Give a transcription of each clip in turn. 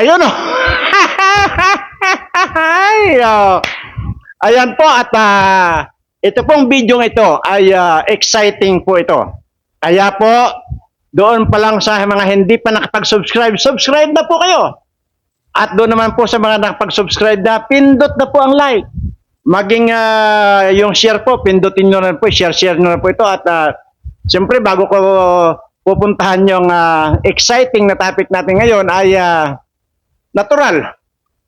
ayun oh. Ay, oh. Ayan po at ah, ito pong video ito ay ah, exciting po ito. Kaya po, doon pa lang sa mga hindi pa nakapag-subscribe, subscribe na po kayo. At doon naman po sa mga nakapag-subscribe na, pindot na po ang like. Maging ah, yung share po, pindutin nyo na po, share-share nyo na po ito. At ah, siyempre, bago ko pupuntahan yung ah, exciting na topic natin ngayon ay ah, natural.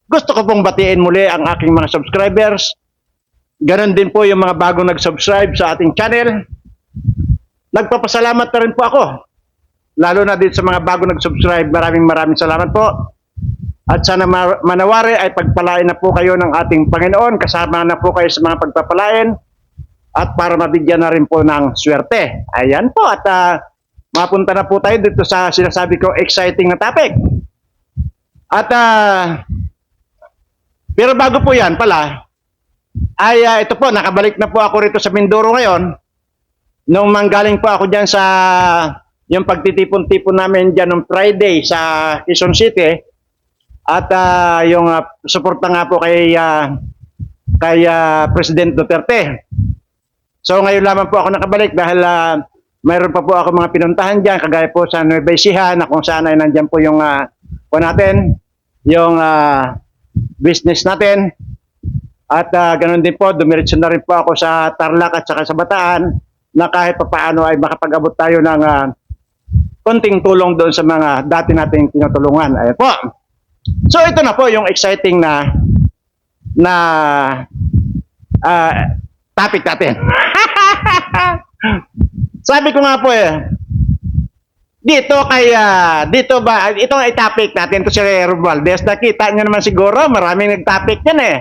Gusto ko pong batiin muli ang aking mga subscribers. Ganon din po yung mga bagong nag-subscribe sa ating channel. Nagpapasalamat na rin po ako. Lalo na din sa mga bago nag-subscribe. Maraming maraming salamat po. At sana ma- manawari ay pagpalain na po kayo ng ating Panginoon. Kasama na po kayo sa mga pagpapalain. At para mabigyan na rin po ng swerte. Ayan po. At ah, mapunta na po tayo dito sa sinasabi ko exciting na topic. At ah, pero bago po yan pala, ay ah, ito po, nakabalik na po ako rito sa Mindoro ngayon. Nung manggaling po ako dyan sa yung pagtitipon-tipon namin dyan nung Friday sa Quezon City. At ah, yung uh, suporta nga po kay, ah, kay ah, President Duterte. So ngayon lamang po ako nakabalik dahil ah, mayroon pa po ako mga pinuntahan dyan, kagaya po sa Nueva Ecija na kung saan ay nandyan po yung uh, po natin, yung ah, business natin. At ah, ganun din po, dumiretso na rin po ako sa Tarlac at saka sa Bataan na kahit pa paano ay makapag-abot tayo ng ah, konting tulong doon sa mga dati nating tinutulungan. Ayan po. So ito na po yung exciting na na ah, topic natin. Sabi ko nga po eh, dito kaya dito ba ito ay topic natin to si Romualdez. Nakita niyo naman siguro maraming nag-topic yan eh.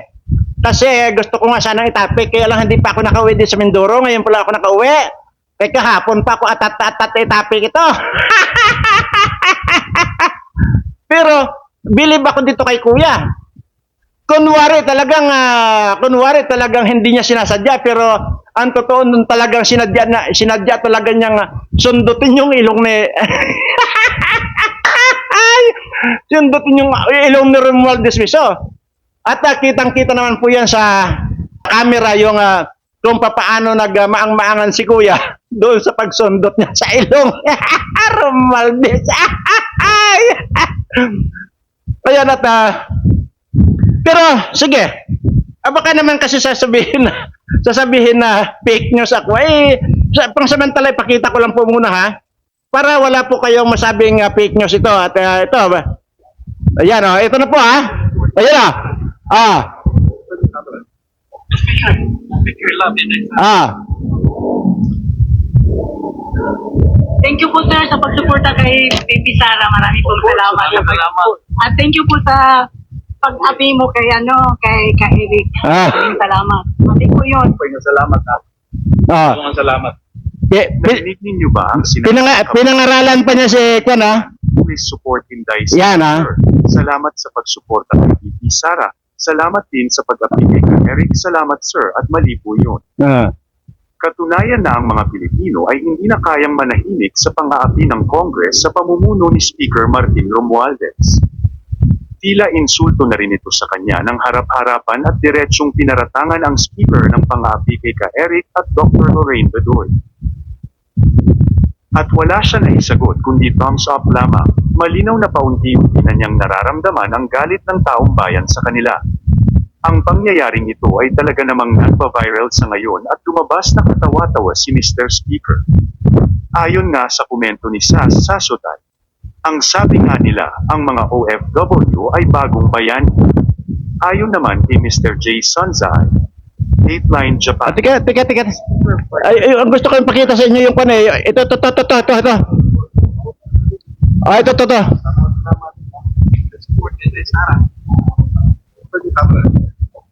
Kasi gusto ko nga sanang i-topic kaya lang hindi pa ako nakauwi din sa Mindoro. Ngayon pala ako nakauwi. Kaya kahapon pa ako atat-atat i-topic ito. Pero bilib ako dito kay kuya. Kunwari talagang ah, kunwari talagang hindi niya sinasadya pero ang totoo nun talagang sinadya na sinadya talaga niyang ah, sundutin yung ilong ni Ay, sundutin yung ilong ni Romualdez Miso. At uh, kitang-kita naman po yan sa camera yung ah, kung papaano nagmaang-maangan si Kuya doon sa pagsundot niya sa ilong. Romualdez. Ay! Kaya na pero sige. Ah, baka naman kasi sasabihin na sasabihin na fake news ako. Eh, sa, pangsamantala ipakita ko lang po muna ha. Para wala po kayong masabing ah, fake news ito. At ah, ito, ba? ayan o, ito na po ha. Ayan o. Ah, in it. ah. Thank you po sir sa pagsuporta kay Baby Sara. Marami pong salamat. Maraming salamat. At thank you po sa pag-api mo kay ano, kay kay Eric. Ah. Maraming salamat. Mati po yun. Paging salamat ha. Ah. Paging salamat. Pi- pi- Narinig ninyo ba ang pinanga, pinangaralan pa niya si Kwan ha. Please support Inday Yan, ah. Sir. Salamat sa pagsuporta kay BP Sara. Salamat din sa pag-apigay kay Eric. Salamat sir at mali po yun. Ah. Katunayan na ang mga Pilipino ay hindi na kayang manahimik sa pang-aapi ng Congress sa pamumuno ni Speaker Martin Romualdez. Tila insulto na rin ito sa kanya ng harap-harapan at diretsyong pinaratangan ang Speaker ng pang-aapi kay Ka Eric at Dr. Lorraine Bedoy. At wala siya na isagot kundi thumbs up lamang. Malinaw na paunti-unti na niyang nararamdaman ang galit ng taong bayan sa kanila. Ang pangyayaring ito ay talaga namang nagpa-viral sa ngayon at lumabas na katawa-tawa si Mr. Speaker. Ayon nga sa komento ni Sas Sasotay, ang sabi nga nila, ang mga OFW ay bagong bayan. Ayon naman kay Mr. J. Sanzai, Dateline Ah, Japan. tika, tika, tika. Ay, ay, ang gusto ko yung pakita sa inyo yung pan eh. Ito, ito, ito, ito, ito, ito. Ah, ito, ito, ito.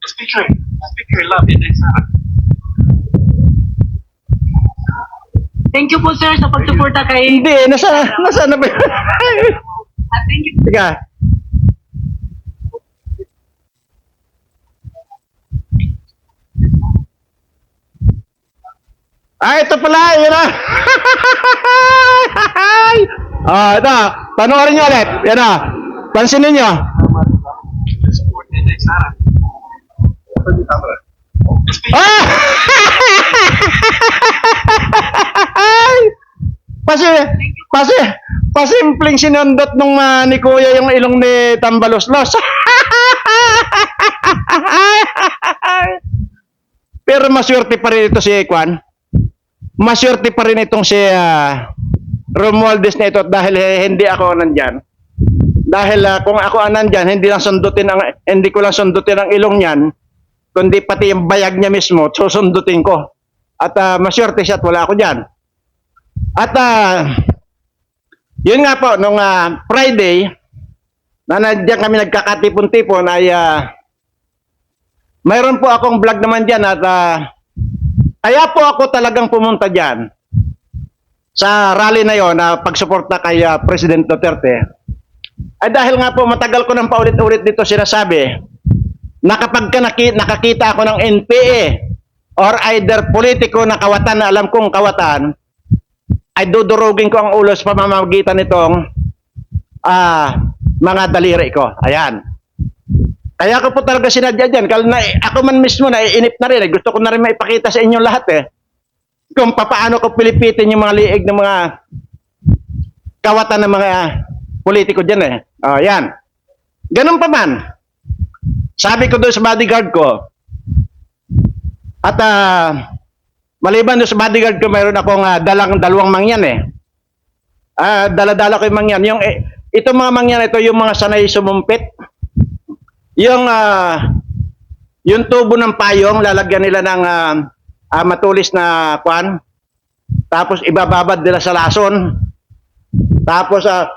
Speaker. Speaker love in it, Sarah. Thank you po sir sa pagsuporta kay Hindi, nasa, nasa na ba yun? At thank you Tika. Ah, ito pala, yun na. ah, ito. Panoorin nyo ulit. Yan na. Pansinin nyo. support Pasi, pasi, pasimpleng sinundot nung ah, ni Kuya yung ilong ni Tambaloslos. Pero maswerte pa rin ito si Kwan. Maswerte pa rin itong si ah, Romualdez na ito dahil eh, hindi ako nandyan. Dahil ah, kung ako ang nandyan, hindi lang sundutin ang hindi ko lang sundutin ang ilong niyan, kundi pati yung bayag niya mismo, susundutin ko. At uh, maswerte siya at wala ako diyan. At ah, yun nga po, nung ah, Friday, na nandiyan kami nagkakatipon-tipon ay ah, mayroon po akong vlog naman dyan at ah, kaya po ako talagang pumunta dyan sa rally na yon na pagsuporta kay ah, President Duterte. Ay dahil nga po matagal ko nang paulit-ulit dito sinasabi na kapag ka nakakita ako ng NPA or either politiko na kawatan na alam kong kawatan, ay dudurugin ko ang ulo sa pamamagitan nitong ah, mga daliri ko. Ayan. Kaya ko po talaga sinadya dyan. Kaya ako man mismo na inip na rin. eh. Gusto ko na rin maipakita sa inyo lahat eh. Kung paano ko pilipitin yung mga liig ng mga kawatan ng mga politiko dyan eh. O, yan. Ganun pa man. Sabi ko doon sa bodyguard ko, at ah, maliban doon sa bodyguard ko, mayroon akong ah, dalang dalawang mangyan eh. Ah, dala-dala ko yung mangyan. Yung, eh, itong mga mangyan ito, yung mga sanay sumumpit. Yung, ah, yung tubo ng payong, lalagyan nila ng ah, ah, matulis na kwan. Tapos ibababad nila sa lason. Tapos ah,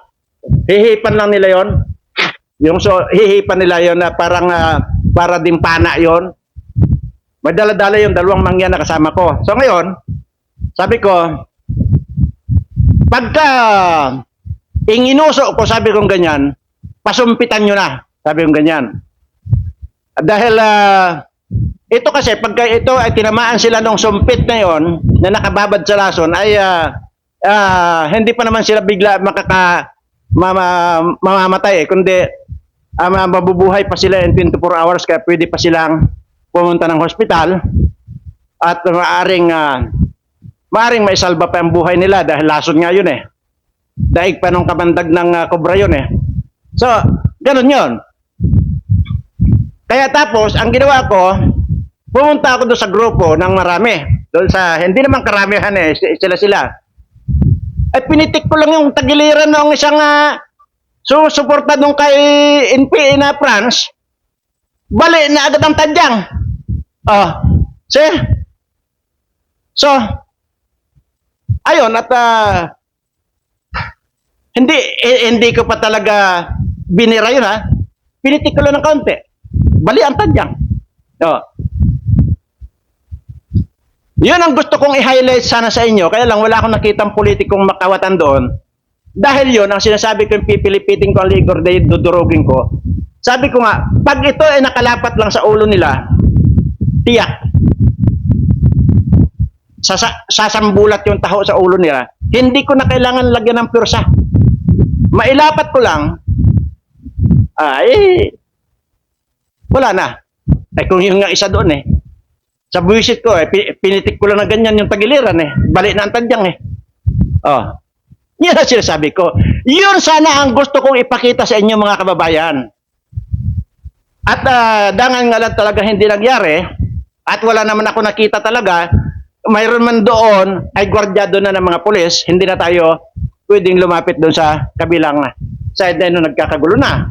hihipan lang nila yon yung so hihipan nila yon na parang ah, para din pana yon may dala-dala yung dalawang mangyan na kasama ko. So ngayon sabi ko pagka inginuso ko sabi kong ganyan pasumpitan nyo na sabi kong ganyan. Dahil ah, ito kasi pagka ito ay tinamaan sila ng sumpit na yon na nakababad sa lason ay ah, ah, hindi pa naman sila bigla makaka mama, mamamatay eh, kundi ah, mabubuhay pa sila in 24 hours kaya pwede pa silang pumunta ng hospital at maaring ah, maaring maisalba pa ang buhay nila dahil lason nga yun eh. Daig pa nung kabandag ng ah, kobra yun eh. So, ganun yun. Kaya tapos, ang ginawa ko, pumunta ako doon sa grupo ng marami. Doon sa, hindi naman karamihan eh, sila-sila ay pinitik ko lang yung tagiliran ng isang uh, susuporta nung kay NPA na France. Bali na agad ang tadyang. Oh, see? So, ayun at ah, hindi eh, hindi ko pa talaga binira yun ha. Pinitik ko lang ng kaunti. Bali ang tadyang. Oh. Yun ang gusto kong i-highlight sana sa inyo. Kaya lang wala akong nakitang politikong makawatan doon. Dahil yun, ang sinasabi ko yung pipilipitin ko ang ligor dahil dudurugin ko. Sabi ko nga, pag ito ay nakalapat lang sa ulo nila, tiyak. Sasa, sasambulat yung taho sa ulo nila. Hindi ko na kailangan lagyan ng pursa. Mailapat ko lang, ay, wala na. Ay kung yung nga isa doon eh, sa buwisit ko eh, pi- pinitik ko lang na ganyan yung tagiliran eh. Balik na ang tadyang eh. Oh. Yan ang sinasabi ko. Yun sana ang gusto kong ipakita sa inyo mga kababayan. At ah, dangan nga lang talaga hindi nangyari at wala naman ako nakita talaga. Mayroon man doon ay gwardyado na ng mga pulis, hindi na tayo pwedeng lumapit doon sa kabilang side na yun nagkakagulo na.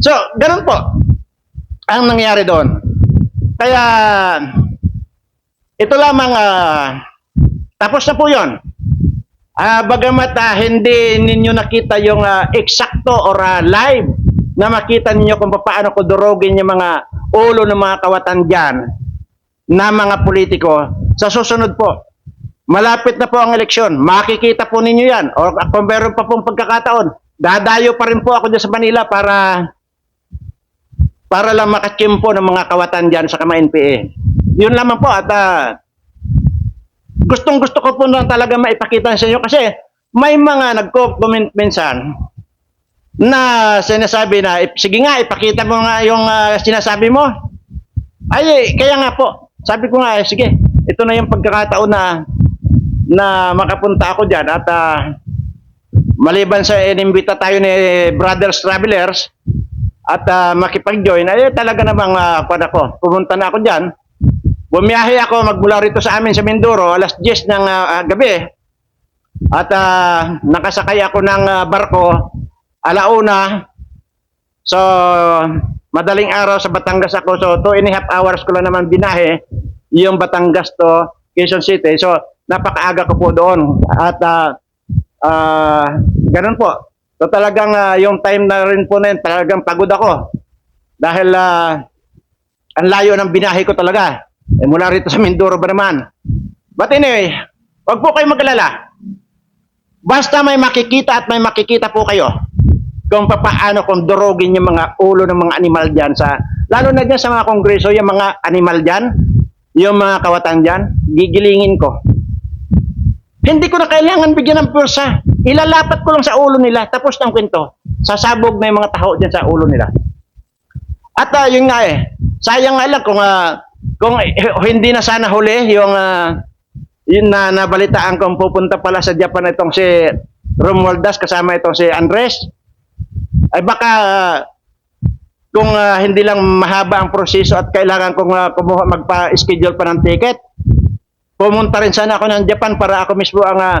So, ganun po ang nangyari doon. Kaya, ito lamang, ah, tapos na po yun. Ah, bagamat ah, hindi ninyo nakita yung ah, eksakto or ah, live na makita ninyo kung paano ko durugin yung mga ulo ng mga kawatan dyan na mga politiko, sa susunod po, malapit na po ang eleksyon, makikita po ninyo yan. O kung meron pa pong pagkakataon, dadayo pa rin po ako dyan sa Manila para para lang makakimpo ng mga kawatan dyan sa kama NPA. Yun lamang po at ah, gustong gusto ko po na talaga maipakita sa inyo kasi may mga nagko-comment minsan na sinasabi na, "Ip- sige nga, ipakita mo nga yung ah, sinasabi mo. Ay, eh, kaya nga po, sabi ko nga, eh, sige, ito na yung pagkakataon na na makapunta ako dyan at ah, maliban sa inimbita tayo ni Brothers Travelers at ah, makipag-join, ay talaga namang uh, ako, pumunta na ako dyan. Bumiyahe ako magmula rito sa amin sa Mindoro, alas 10 ng ah, gabi. At ah, nakasakay ako ng ah, barko alauna. So, madaling araw sa Batangas ako. So, two and a half hours ko lang naman binahe yung Batangas to Quezon City. So, napakaaga ko po doon. At ah, ah, ganun po. So, talagang ah, yung time na rin po na yun, talagang pagod ako. Dahil ah, ang layo ng binahe ko talaga. Eh, mula rito sa Mindoro ba naman. But anyway, wag po kayo magalala. Basta may makikita at may makikita po kayo kung papaano kung durugin yung mga ulo ng mga animal dyan sa, lalo na dyan sa mga kongreso, yung mga animal dyan, yung mga kawatan dyan, gigilingin ko. Hindi ko na kailangan bigyan ng pursa. Ilalapat ko lang sa ulo nila, tapos ng kwento. Sasabog na yung mga tao dyan sa ulo nila. At ah, yun nga eh, sayang nga lang kung, ah, kung eh, hindi na sana huli yung ah, yun na nabalitaan kong pupunta pala sa Japan itong si Romualdez kasama itong si Andres. Ay baka ah, kung ah, hindi lang mahaba ang proseso at kailangan kong ah, kumuha magpa-schedule pa ng ticket pumunta rin sana ako ng Japan para ako mismo ang ah,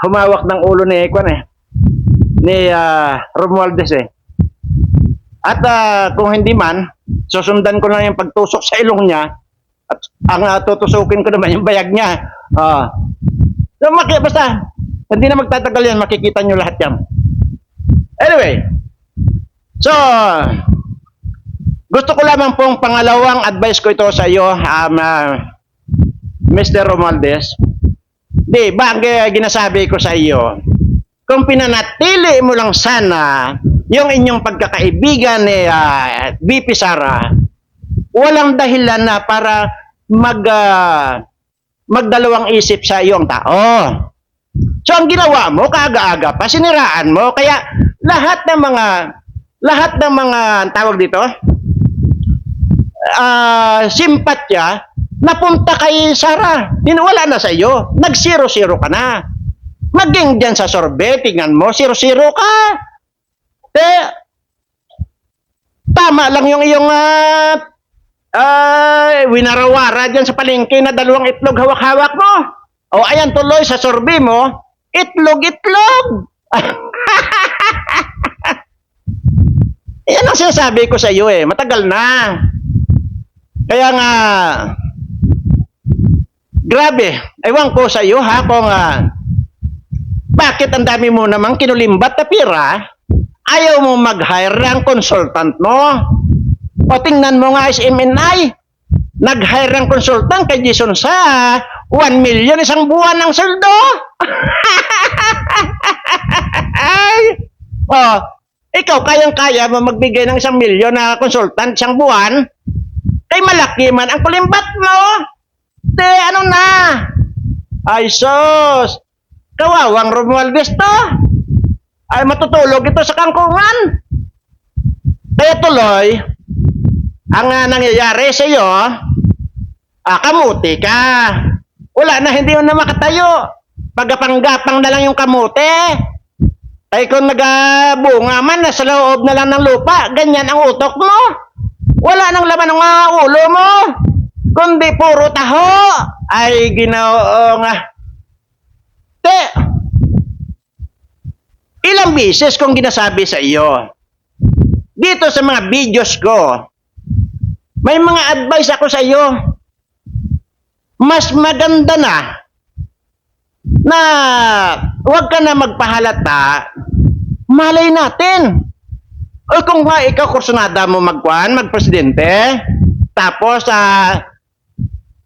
humawak ng ulo ni Ekwan eh ni ah, Romualdez eh at ah, kung hindi man susundan ko lang yung pagtusok sa ilong niya at ang uh, tutusukin ko naman yung bayag niya. Ah. so, maki, basta, hindi na magtatagal yan, makikita nyo lahat yan. Anyway, so, gusto ko lamang pong pangalawang advice ko ito sa iyo, um, ah, Mr. Romualdez. Di, ba ang uh, ginasabi ko sa iyo, kung pinanatili mo lang sana yung inyong pagkakaibigan ni ah, BP Sara, walang dahilan na para mag ah, magdalawang isip sa iyong tao. So ang ginawa mo kaaga-aga pa siniraan mo kaya lahat ng mga lahat ng mga tawag dito ah simpatya napunta kay Sara. Wala na sa iyo. Nag-zero-zero ka na. Maging dyan sa sorbe, tingnan mo, zero-zero ka. Te, tama lang yung iyong ah, ay, winarawara dyan sa palengke na dalawang itlog hawak-hawak mo. O ayan tuloy sa sorbe mo, itlog, itlog. Yan ang sinasabi ko sa iyo eh, matagal na. Kaya nga, grabe, ewan ko sa iyo ha, kung ah, bakit ang dami mo namang kinulimbat na pira, ayaw mo mag-hire ng consultant mo. O tingnan mo nga SMNI, nag-hire ng consultant kay Jason sa 1 million isang buwan ng sweldo. Oh, ikaw kayang-kaya mo magbigay ng isang milyon na consultant isang buwan? Kay malaki man ang kulimbat mo. Te, ano na? Ay, sos! Kawawang Romualdez to. Ay, matutulog ito sa kangkungan. Kaya tuloy, ang uh, nangyayari sa iyo, ah, kamuti ka. Wala na, hindi mo na makatayo. Pagapang-gapang na lang yung kamuti. Ay kung nagabunga man, nasa loob na lang ng lupa, ganyan ang utok mo. Wala nang laman ng uh, ulo mo. Kundi puro taho. Ay, ginoo nga. Te, ilang beses kong ginasabi sa iyo, dito sa mga videos ko, may mga advice ako sa iyo. Mas maganda na na huwag ka na magpahalata. Malay natin. O kung nga ikaw kursunada mo magkuhan, magpresidente, tapos ah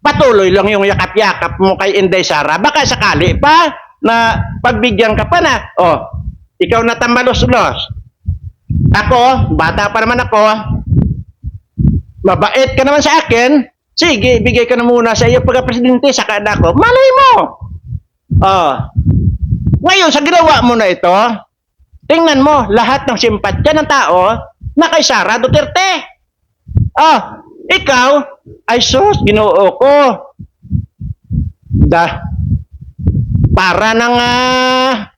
patuloy lang yung yakap-yakap mo kay Inday Sara, baka sakali pa na pagbigyan ka pa na, oh, ikaw na tambalos-los. Ako, bata pa naman ako, mabait ka naman sa akin, sige, bigay ka na muna sa iyo pagka-presidente, saka na ako. Malay mo! Oh. Ngayon, sa ginawa mo na ito, tingnan mo, lahat ng simpatya ng tao na kay Sara Duterte. Ah, ikaw, ay sus, ginoo ko. Da, para nang ah,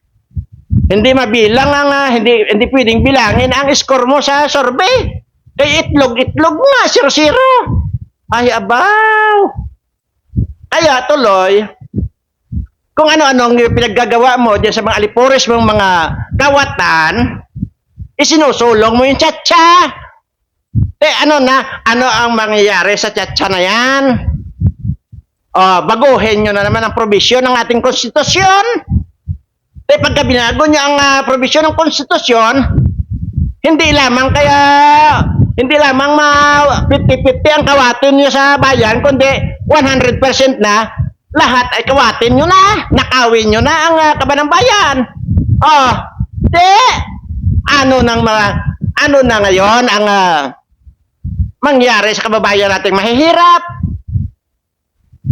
hindi mabilang ang ah, hindi hindi pwedeng bilangin ang score mo sa survey. Eh itlog itlog nga zero zero. Ay abaw. Kaya tuloy kung ano-ano ang pinaggagawa mo diyan sa mga alipores mong mga kawatan, isinusulong mo yung tsa Eh ano na, ano ang mangyayari sa tsa na yan? Oh, baguhin nyo na naman ang probisyon ng ating konstitusyon. Eh pagka binago nyo ang ah, probisyon ng konstitusyon, hindi lamang kaya hindi lamang ma 50-50 ang kawatin nyo sa bayan, kundi 100% na lahat ay kawatin nyo na, nakawin nyo na ang uh, kaban ng bayan. Oh, di, ano nang mga, ano na ngayon ang ah, mangyari sa kababayan nating mahihirap?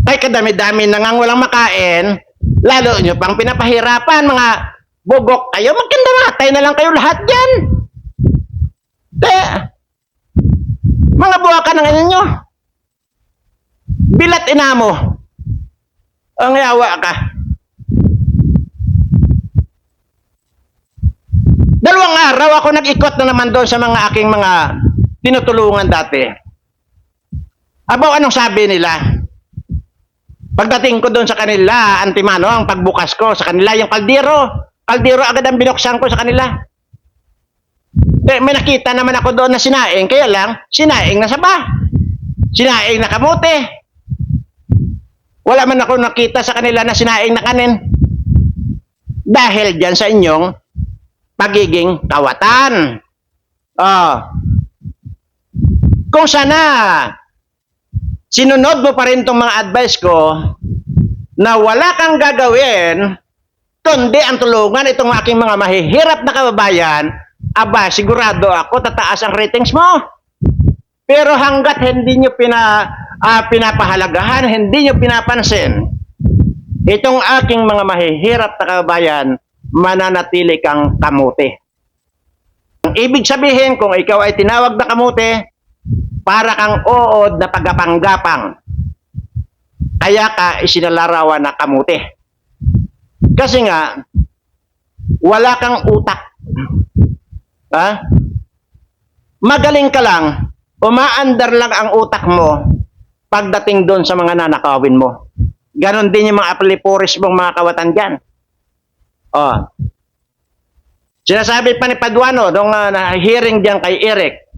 Ay kadami-dami na ngang walang makain, lalo nyo pang pinapahirapan, mga bugok kayo, magkandamatay na lang kayo lahat dyan. Te, mga buwakan ng inyo. Bilat inamo. Ang yawa ka. Dalawang araw ako nag-ikot na naman doon sa mga aking mga tinutulungan dati. Abaw, anong sabi nila? Pagdating ko doon sa kanila, antimano, ang pagbukas ko sa kanila, yung kaldero. Kaldero agad ang binuksan ko sa kanila. Eh, may nakita naman ako doon na sinaing, kaya lang, sinaing na saba. Sinaing na kamote. Wala man ako nakita sa kanila na sinaing na kanin. Dahil dyan sa inyong pagiging kawatan. Oh. Kung sana sinunod mo pa rin itong mga advice ko na wala kang gagawin kundi ang tulungan itong aking mga mahihirap na kababayan, aba, sigurado ako tataas ang ratings mo. Pero hanggat hindi nyo pina, ah, pinapahalagahan, hindi nyo pinapansin, itong aking mga mahihirap na kababayan, mananatili kang kamuti. Ang ibig sabihin, kung ikaw ay tinawag na kamuti, para kang uod na pagapanggapang. Kaya ka isinalarawan na kamuti. Kasi nga, wala kang utak. Ha? Magaling ka lang, umaandar lang ang utak mo pagdating doon sa mga nanakawin mo. Ganon din yung mga apliporis mong mga kawatan dyan. Oh. Sinasabi pa ni Paduano nung uh, na-hearing diyan kay Eric.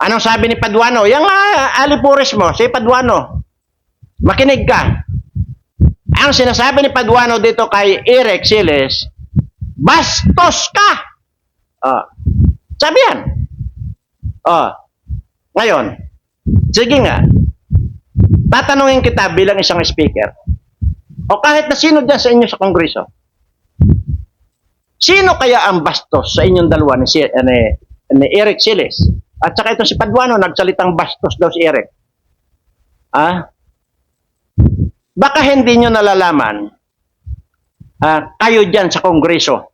Anong sabi ni Paduano? Yung uh, alipuris mo, si Paduano. Makinig ka. Ang sinasabi ni Paduano dito kay Eric Siles, bastos ka. Oh. Sabi yan. Oh. Ngayon, sige nga, tatanungin kita bilang isang speaker, o kahit na sino dyan sa inyo sa Kongreso, sino kaya ang bastos sa inyong dalawa ni, si, ni, ni Eric Siles? At saka itong si Paduano, nagsalitang bastos daw si Eric. Ah? Baka hindi nyo nalalaman, ah, kayo dyan sa Kongreso,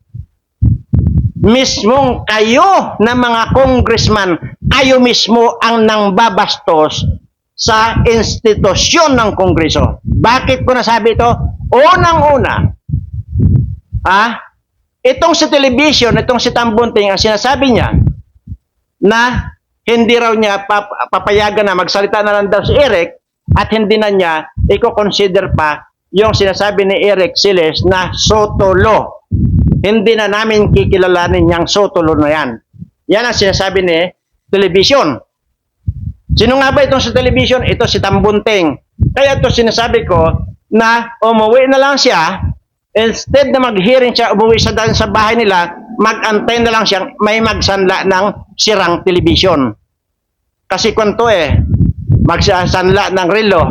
mismong kayo na mga congressman, kayo mismo ang nangbabastos sa institusyon ng Kongreso. Bakit ko nasabi ito? Unang-una, ah, itong si television, itong si Tambunting, ang sinasabi niya, na hindi raw niya pap- papayagan na magsalita na lang daw si Eric at hindi na niya i-consider pa yung sinasabi ni Eric Siles na sotolo. Hindi na namin kikilalanin yung sotolo na yan. Yan ang sinasabi ni television. Sino nga ba itong sa television? Ito si Tambunting. Kaya ito sinasabi ko na umuwi na lang siya instead na mag-hearing siya, umuwi sa, sa bahay nila, mag-antay na lang siya, may magsanla ng sirang television. Kasi kwento eh, magsasanla ng relo.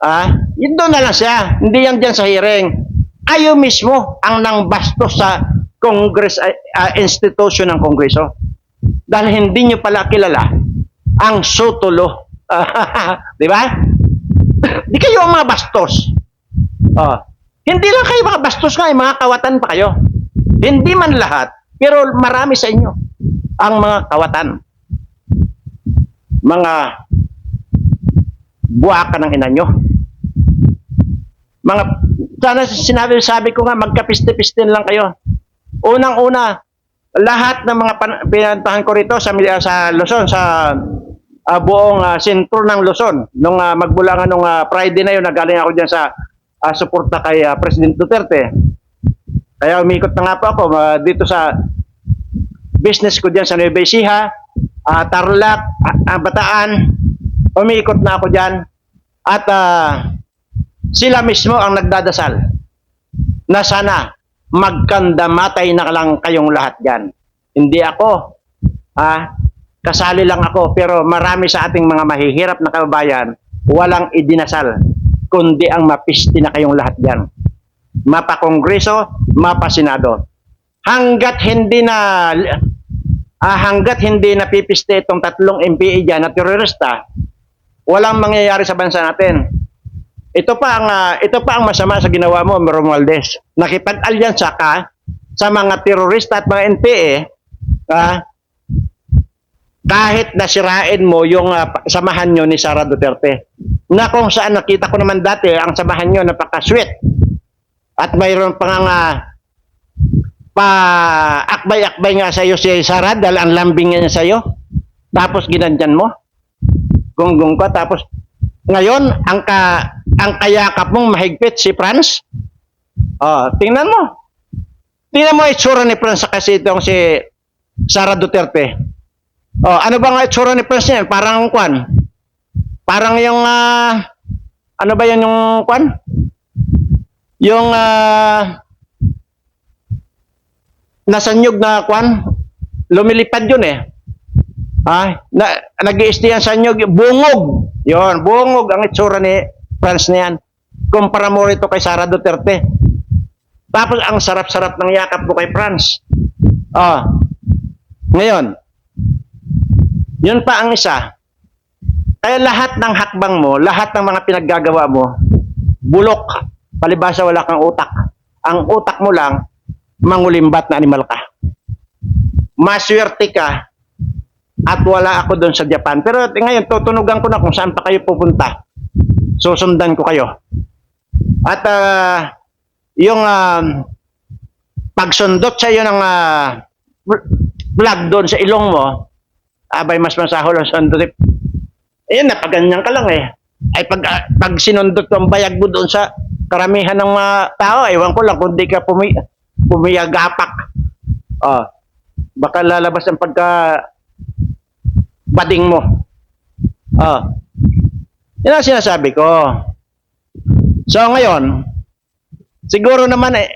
Ah, yun doon na lang siya. Hindi yan dyan sa hearing. Kayo mismo ang nang bastos sa Congress, ah, institution ng Kongreso. Dahil hindi nyo pala kilala ang sutulo. Di ba? Di kayo ang mga bastos. Oh. Hindi lang kayo mga bastos nga, eh, mga kawatan pa kayo. Hindi man lahat, pero marami sa inyo ang mga kawatan. Mga buwaka ng ina nyo. Mga, sana sinabi, sabi ko nga, magkapiste-pistin lang kayo. Unang-una, lahat ng mga pinantahan ko rito sa, sa Luzon, sa ah, buong uh, sentro ng Luzon, nung ah, magmula nga nung ah, Friday na yun, nagaling ako dyan sa ah, suporta kay ah, President Duterte. Kaya umikot na nga po ako ah, dito sa business ko dyan sa Nueva Ecija, ah, Tarlac, ah, Bataan, umikot na ako dyan. At ah, sila mismo ang nagdadasal na sana magkandamatay na lang kayong lahat dyan. Hindi ako. Ah, kasali lang ako. Pero marami sa ating mga mahihirap na kababayan, walang idinasal, kundi ang mapisti na kayong lahat dyan. Mapa-kongreso, mapa-senado. Hanggat hindi na ah, hanggat hindi napipiste itong tatlong MPA dyan na terorista, walang mangyayari sa bansa natin. Ito pa ang ah, ito pa ang masama sa ginawa mo, Romualdez. Nakipag-alyansa ka sa mga terorista at mga NPA, ah, kahit nasirain mo yung pa- samahan nyo ni Sara Duterte. Na kung saan nakita ko naman dati, ang samahan nyo napaka-sweet. At mayroon pa nga ah, pa akbay-akbay nga sa'yo si Sara dahil ang lambing niya sa'yo. Tapos ginandyan mo. Gunggong ka. Tapos ngayon, ang ka ang kayakap mong mahigpit si Franz. Oh, tingnan mo. Tingnan mo itsura ni Franz sa kasi itong si Sara Duterte. Oh, ano ba nga itsura ni Franz niyan? Parang kwan. Parang yung ah, ano ba yan yung kwan? Yung ah, nasa nyug na kwan, lumilipad yun eh. Ah, na, nag yan sa nyug, bungog. Yon, bungog ang itsura ni Franz na yan. Kumpara mo rito kay Sara Duterte. Tapos ang sarap-sarap ng yakap mo kay Franz. Ah, ngayon, yun pa ang isa. Kaya lahat ng hakbang mo, lahat ng mga pinaggagawa mo, bulok. Palibasa wala kang utak. Ang utak mo lang, mangulimbat na animal ka. Maswerte ka at wala ako doon sa Japan. Pero ngayon, tutunugan ko na kung saan pa kayo pupunta. Susundan ko kayo. At ah, yung ah, pagsundot sa iyo ng ah, vlog doon sa ilong mo, abay mas masahol ang sundot. Eh, napaganyan ka lang eh. Ay pag, ah, pag sinundot ang bayag mo doon sa karamihan ng mga tao, ewan ko lang kung di ka pumi, pumiyagapak. Oh, baka lalabas ang pagka bading mo. Oh. Yan ang sinasabi ko. So ngayon, siguro naman eh,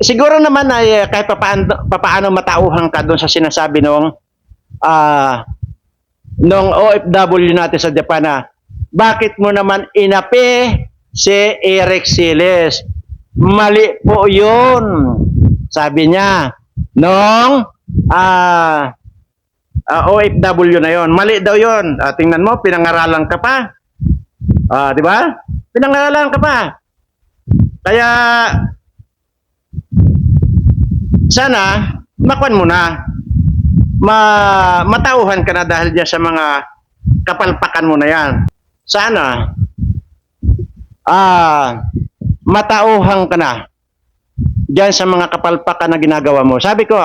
siguro naman ay eh, kahit papaano, papaano matauhan ka doon sa sinasabi nung ah nung OFW natin sa Japan na bakit mo naman inapi si Eric Siles? Mali po yun. Sabi niya, nung ah ah, OFW na yon. Mali daw yon. Ah, tingnan mo, pinangaralan ka pa. Ah, di ba? Pinangaralan ka pa. Kaya sana makwan mo na. Ma matauhan ka na dahil diyan sa mga kapalpakan mo na yan. Sana ah matauhan ka na diyan sa mga kapalpakan na ginagawa mo. Sabi ko,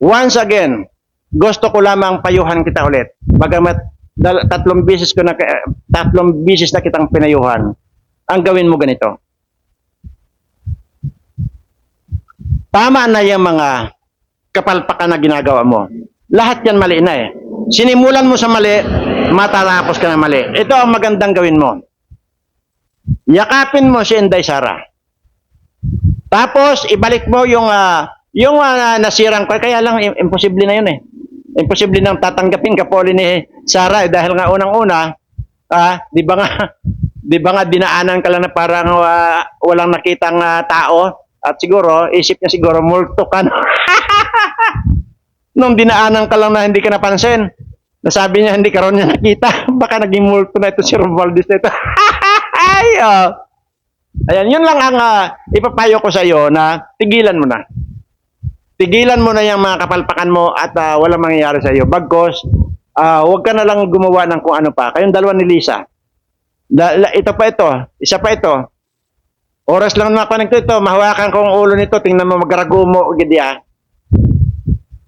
once again, gusto ko lamang payuhan kita ulit. Bagamat tatlong bisis ko na tatlong bisis na kitang pinayuhan. Ang gawin mo ganito. Tama na yung mga kapalpakan na ginagawa mo. Lahat yan mali na eh. Sinimulan mo sa mali, matatapos ka na mali. Ito ang magandang gawin mo. Yakapin mo si Inday Sara. Tapos ibalik mo yung ah, yung ah, nasirang ko kaya lang im- imposible na yun eh. Imposible nang tatanggapin ka poli ni Sara eh, dahil nga unang-una ah, di ba nga di ba nga dinaanan ka lang na parang ah, walang nakitang ah, tao at siguro isip niya siguro multo ka na. Nung dinaanan ka lang na hindi ka napansin. Nasabi niya hindi ka ron niya nakita. Baka naging multo na ito si Romualdez na ito. Ay, oh. Ayan, yun lang ang ah, ipapayo ko sa iyo na tigilan mo na. tigilan mo na yung mga kapalpakan mo at ah, walang mangyayari sa iyo. Bagkos, ah, huwag ka na lang gumawa ng kung ano pa. Kayong dalawa ni Lisa. Da- la- ito pa ito, isa pa ito. Oras lang na ako nito ito, mahawakan ko ang ulo nito, tingnan mo magragumo, gidi ah.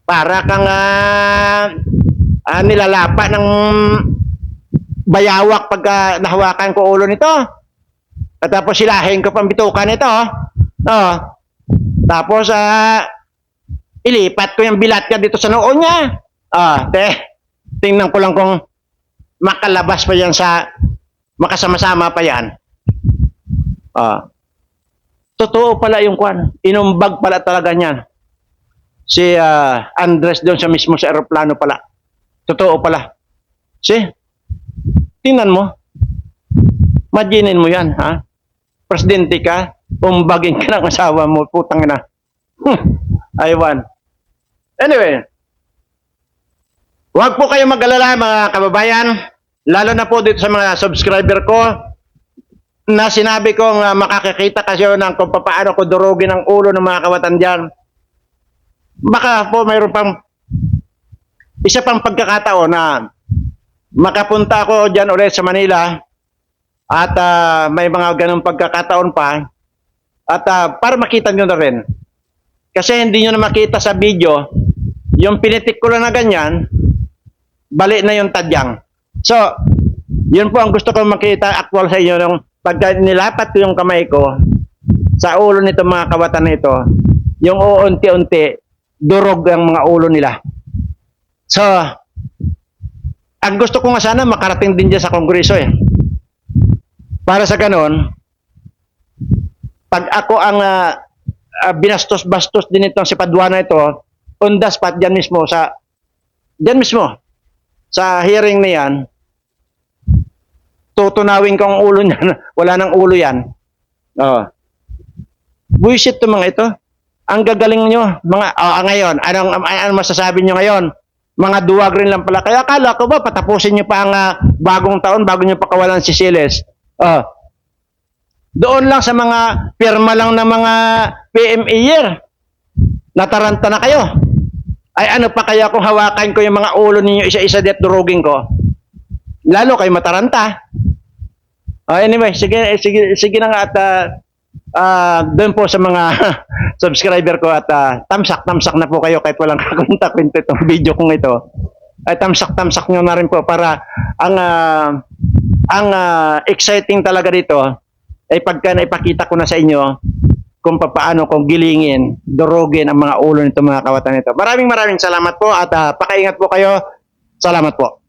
Para kang ah, ah, nilalapa ng bayawak pagka nahawakan ko ulo nito. At tapos silahin ko pang bitukan nito. Oh. Tapos, ah, ilipat ko yung bilat ka dito sa noo niya. Ah, te, tingnan ko lang kung makalabas pa yan sa, makasama-sama pa yan. Ah. Totoo pala yung kwan. Inumbag pala talaga niyan. Si ah, Andres doon sa mismo sa aeroplano pala. Totoo pala. Si, tingnan mo. Imaginin mo yan, ha? Presidente ka, umbagin ka ng asawa mo, putang na. Hmm, aywan. Anyway, huwag po kayo mag-alala mga kababayan, lalo na po dito sa mga subscriber ko, na sinabi kong uh, makakakita kayo ng kung paano ko durugin ang ulo ng mga kawatan dyan. Baka po mayroon pang isa pang pagkakataon na makapunta ako dyan ulit sa Manila at ah, may mga ganong pagkakataon pa at ah, para makita nyo na rin. Kasi hindi nyo na makita sa video, yung pinitik ko na ganyan, bali na yung tadyang. So, yun po ang gusto ko makita actual sa inyo yung pagka nilapat ko yung kamay ko sa ulo nito mga kawatan nito, yung uunti-unti durog ang mga ulo nila. So, ang gusto ko nga sana makarating din dyan sa kongreso eh. Para sa ganon, pag ako ang ah, ah, binastos-bastos din itong si Paduana ito, on the spot dyan mismo sa, dyan mismo, sa hearing na yan, tutunawin ko ang ulo niya. Wala nang ulo yan. Oh. Buisit to mga ito. Ang gagaling nyo. Mga, oh, ngayon, anong, anong masasabi nyo ngayon? Mga duwag rin lang pala. Kaya akala ko ba, patapusin nyo pa ang ah, bagong taon bago nyo pakawalan si Siles. Oh. Doon lang sa mga pirma lang ng mga PMA year. Nataranta na kayo. Ay ano pa kaya kung hawakan ko yung mga ulo ninyo isa-isa at durugin ko? Lalo kayo mataranta. Oh, anyway, sige, sige, sige na nga at ah, ah, doon po sa mga subscriber ko at ah, tamsak, tamsak na po kayo kahit walang kakunta-kwento itong video kong ito. Ay tamsak, tamsak nyo na rin po para ang ah, ang uh, exciting talaga dito ay pagka naipakita ko na sa inyo kung paano kung gilingin, durugin ang mga ulo nito mga kawatan nito. Maraming maraming salamat po at uh, pakaingat po kayo. Salamat po.